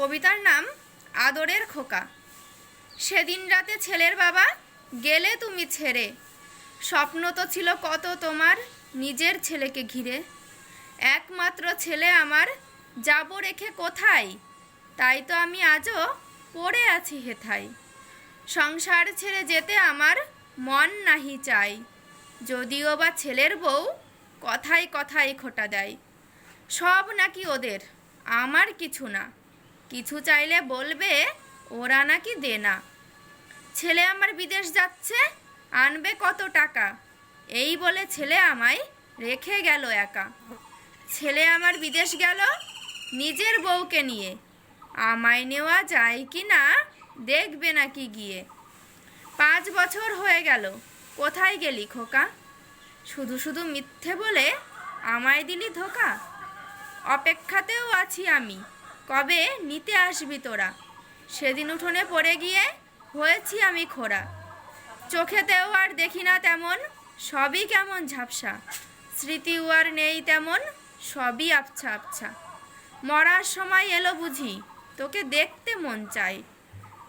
কবিতার নাম আদরের খোকা। সেদিন রাতে ছেলের বাবা, গেলে তুমি ছেড়ে। স্বপ্ন তো ছিল কত তোমার নিজের ছেলেকে ঘিরে। একমাত্র ছেলে আমার, যাব রেখে কোথায়? তাই তো আমি আজও পড়ে আছি হেথায়। সংসার ছেড়ে যেতে আমার মন নাহি চাই। যদিও বা ছেলের বউ কথায় কথায় খোটা দেয়। সব নাকি ওদের, আমার কিছু না। কিছু চাইলে বলবে, ওরা নাকি দে না ছেলে আমার বিদেশ যাচ্ছে, আনবে কত টাকা? এই বলে ছেলে আমায় রেখে গেল একা। ছেলে আমার বিদেশ গেল নিজের বউকে নিয়ে। আমায় নেওয়া যায় কি না, দেখবে নাকি গিয়ে। পাঁচ বছর হয়ে গেল, কোথায় গেলি খোকা? শুধু শুধু মিথ্যে বলে আমায় দিলি ধোকা? অপেক্ষাতেও আছি আমি। কবে নিতে আসবি তোরা? সেদিন উঠোনে পড়ে গিয়ে হয়েছি আমি খোরা চোখেতেও আর দেখি না তেমন, সবই কেমন ঝাপসা। স্মৃতিও আর নেই তেমন, সবই আবছা আবছা। মরার সময় এলো বুঝি, তোকে দেখতে মন চাই।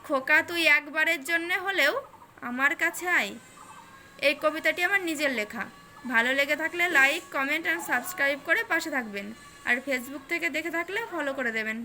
খোকা, তুই একবারের জন্যে হলেও আমার কাছে আয়। এই কবিতাটি আমার নিজের লেখা। ভালো লেগে থাকলে লাইক কমেন্ট অ্যান্ড সাবস্ক্রাইব করে পাশে থাকবেন। আর ফেসবুক থেকে দেখে থাকলে ফলো করে দেবেন।